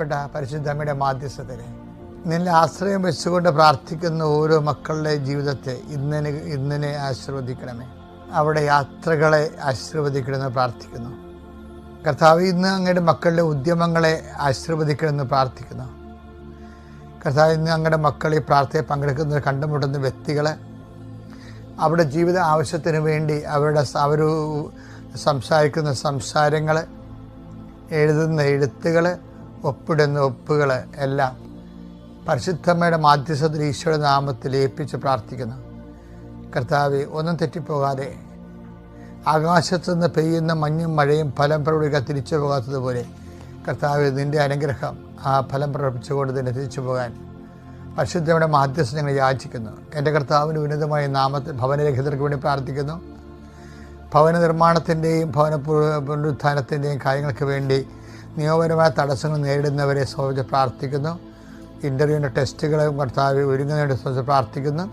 പ്പെട്ട പരിശുദ്ധമ്മയുടെ മാധ്യസ്ഥത്തിന് നിന്നെ ആശ്രയം വെച്ചുകൊണ്ട് പ്രാർത്ഥിക്കുന്ന ഓരോ മക്കളുടെ ജീവിതത്തെ ഇന്നിന് ഇന്നിനെ ആശീർവദിക്കണമേ. അവിടെ യാത്രകളെ ആശീർവദിക്കണമെന്ന് പ്രാർത്ഥിക്കുന്നു. കർത്താവ് ഇന്ന് അങ്ങയുടെ മക്കളുടെ ഉദ്യമങ്ങളെ ആശീർവദിക്കണമെന്ന് പ്രാർത്ഥിക്കുന്നു. കർത്താവ് ഇന്ന് അങ്ങയുടെ മക്കൾ ഈ പ്രാർത്ഥനയെ പങ്കെടുക്കുന്ന കണ്ടുമുട്ടുന്ന വ്യക്തികളെ അവരുടെ ജീവിത ആവശ്യത്തിന് വേണ്ടി അവരുടെ അവർ സംസാരിക്കുന്ന സംസാരങ്ങൾ എഴുതുന്ന എഴുത്തുകൾ ഒപ്പിടുന്ന ഒപ്പുകൾ എല്ലാം പരിശുദ്ധമ്മയുടെ മാധ്യസ്ഥത്തിൽ ഈശോയുടെ നാമത്തിൽ ഏൽപ്പിച്ച് പ്രാർത്ഥിക്കുന്നു. കർത്താവ് ഒന്നും തെറ്റിപ്പോകാതെ ആകാശത്തുനിന്ന് പെയ്യുന്ന മഞ്ഞും മഴയും ഫലം പ്രകടിക്കുക തിരിച്ചു പോകാത്തതുപോലെ കർത്താവ് നിന്റെ അനുഗ്രഹം ആ ഫലം പ്രകടിപ്പിച്ചുകൊണ്ട് തന്നെ തിരിച്ചു പോകാൻ പരിശുദ്ധയുടെ മാധ്യസ്ഥ ഞങ്ങൾ യാചിക്കുന്നു. എന്റെ കർത്താവിന് ഉന്നതമായ നാമത്തിൽ ഭവനരഹിതർക്ക് വേണ്ടി പ്രാർത്ഥിക്കുന്നു. ഭവന നിർമ്മാണത്തിന്റെയും ഭവന പുന- പുനരുത്ഥാനത്തിന്റെയും കാര്യങ്ങൾക്ക് വേണ്ടി നിയമപരമായ തടസ്സങ്ങൾ നേരിടുന്നവരെ സംബന്ധിച്ച് പ്രാർത്ഥിക്കുന്നു. ഇന്റർവ്യൂവിന്റെ ടെസ്റ്റുകളെയും കർത്താവ് ഒരുങ്ങുന്നതിനെ സംബന്ധിച്ച് പ്രാർത്ഥിക്കുന്നു.